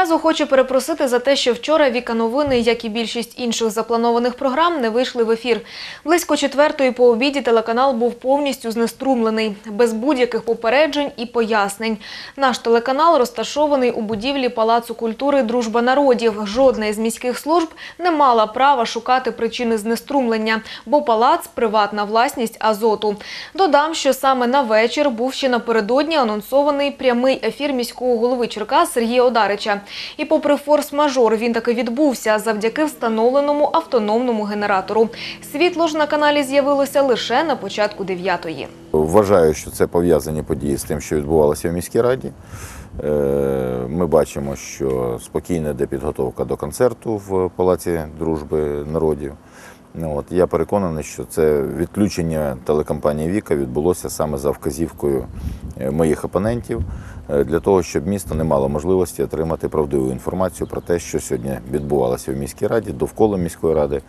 Відразу хочу перепросити за те, що вчора Віка новини, як і більшість інших запланованих програм, не вийшли в ефір. Близько четвертої по обіді телеканал був повністю знеструмлений, без будь-яких попереджень і пояснень. Наш телеканал розташований у будівлі Палацу культури Дружба народів. Жодна із міських служб не мала права шукати причини знеструмлення, бо палац приватна власність Азоту. Додам, що саме на вечір був ще напередодні анонсований прямий ефір міського голови Черкас Сергія Одарича. І попри форс-мажор він таки відбувся завдяки встановленому автономному генератору. Світло ж на каналі з'явилося лише на початку дев'ятої. Вважаю, що це пов'язані події з тим, що відбувалося в міській раді. Е, Ми бачимо, що спокійно йде підготовка до концерту в Палаці дружби народів. От, я переконаний, що це відключення телекомпанії Віка відбулося саме за вказівкою е, моїх опонентів е, для того, щоб місто не мало можливості отримати правдиву інформацію про те, що сьогодні відбувалося в міській раді, довкола міської ради.